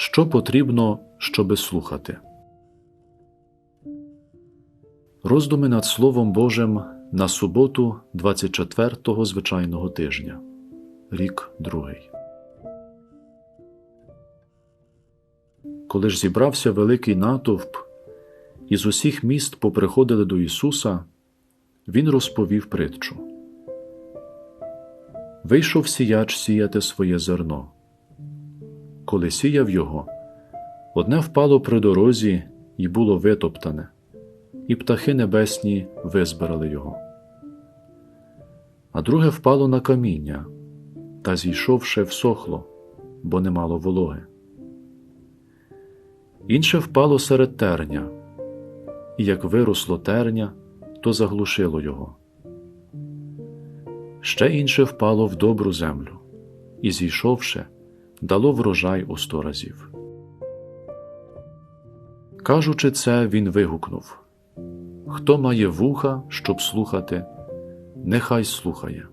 Що потрібно, щоби слухати? Роздуми над Словом Божим на суботу 24-го звичайного тижня, рік другий. Коли ж зібрався великий натовп, і з усіх міст поприходили до Ісуса, Він розповів притчу. Вийшов сіяч сіяти своє зерно. Коли сіяв його, одне впало при дорозі і було витоптане, і птахи небесні визбирали його. А друге впало на каміння, та зійшовши всохло, бо не мало вологи. Інше впало серед терня, і як виросло терня, то заглушило його. Ще інше впало в добру землю, і, зійшовши, дало врожай у сто разів. Кажучи це, він вигукнув Хто має вуха, щоб слухати, нехай слухає.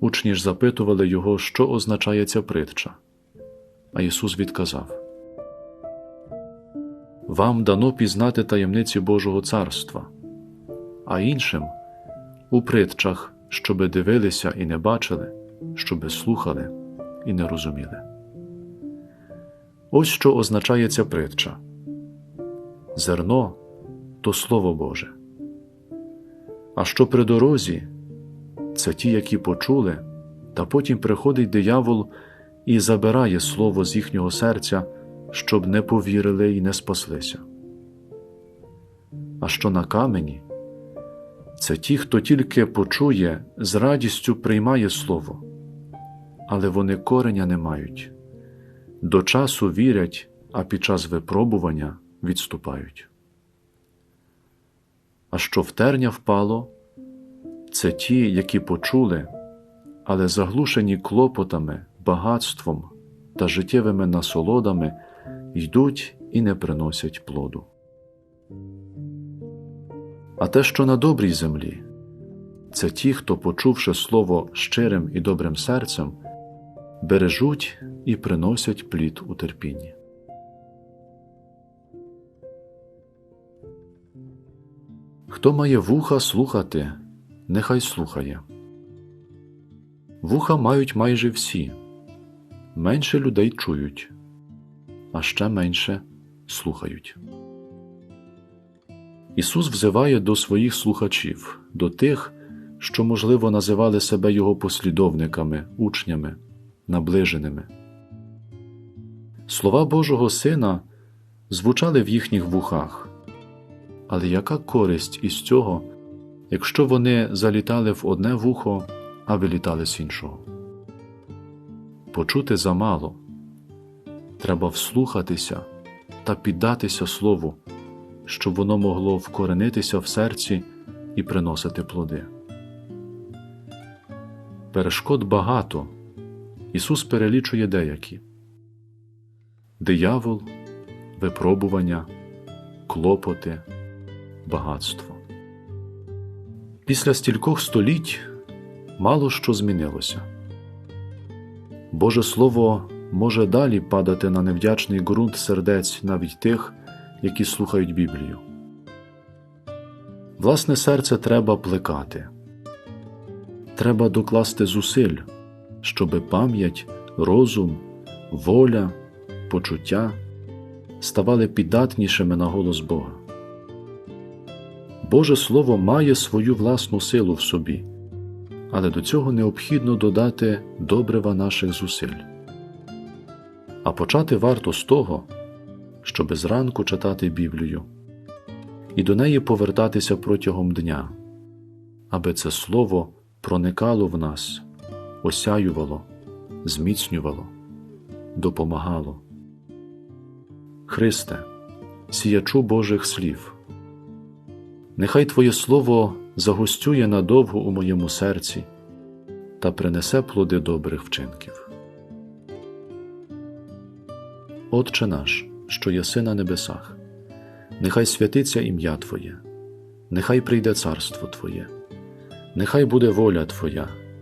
Учні ж запитували його, що означає ця притча. А Ісус відказав Вам дано пізнати таємниці Божого царства, а іншим у притчах, щоби дивилися і не бачили, щоби слухали і не розуміли. Ось що означає ця притча зерно то Слово Боже. А що при дорозі це ті, які почули, та потім приходить диявол і забирає слово з їхнього серця, щоб не повірили і не спаслися. А що на камені це ті, хто тільки почує, з радістю приймає слово, але вони кореня не мають, до часу вірять, а під час випробування відступають. А що в терня впало, це ті, які почули, але заглушені клопотами, багатством та життєвими насолодами йдуть і не приносять плоду. А те, що на добрій землі, це ті, хто, почувши слово щирим і добрим серцем, бережуть і приносять плід у терпінні. Хто має вуха слухати, нехай слухає. Вуха мають майже всі, менше людей чують, а ще менше слухають. Ісус взиває до своїх слухачів, до тих, що, можливо, називали себе Його послідовниками, учнями, наближеними. Слова Божого Сина звучали в їхніх вухах. Але яка користь із цього, якщо вони залітали в одне вухо, а вилітали з іншого? Почути замало, треба вслухатися та піддатися Слову, щоб воно могло вкоренитися в серці і приносити плоди. Перешкод багато. Ісус перелічує деякі диявол, випробування, клопоти багатство. Після стількох століть мало що змінилося. Боже Слово може далі падати на невдячний ґрунт сердець навіть тих, які слухають Біблію. Власне серце треба плекати, треба докласти зусиль, щоби пам'ять, розум, воля, почуття ставали піддатнішими на голос Бога. Боже Слово має свою власну силу в собі, але до цього необхідно додати добрива наших зусиль. А почати варто з того, щоби зранку читати Біблію і до неї повертатися протягом дня, аби це слово проникало в нас, осяювало, зміцнювало, допомагало. Христе, сіячу Божих слів. Нехай Твоє Слово загостює надовго у моєму серці та принесе плоди добрих вчинків. Отче наш, що єси на небесах, нехай святиться ім'я Твоє, нехай прийде царство Твоє, нехай буде воля Твоя,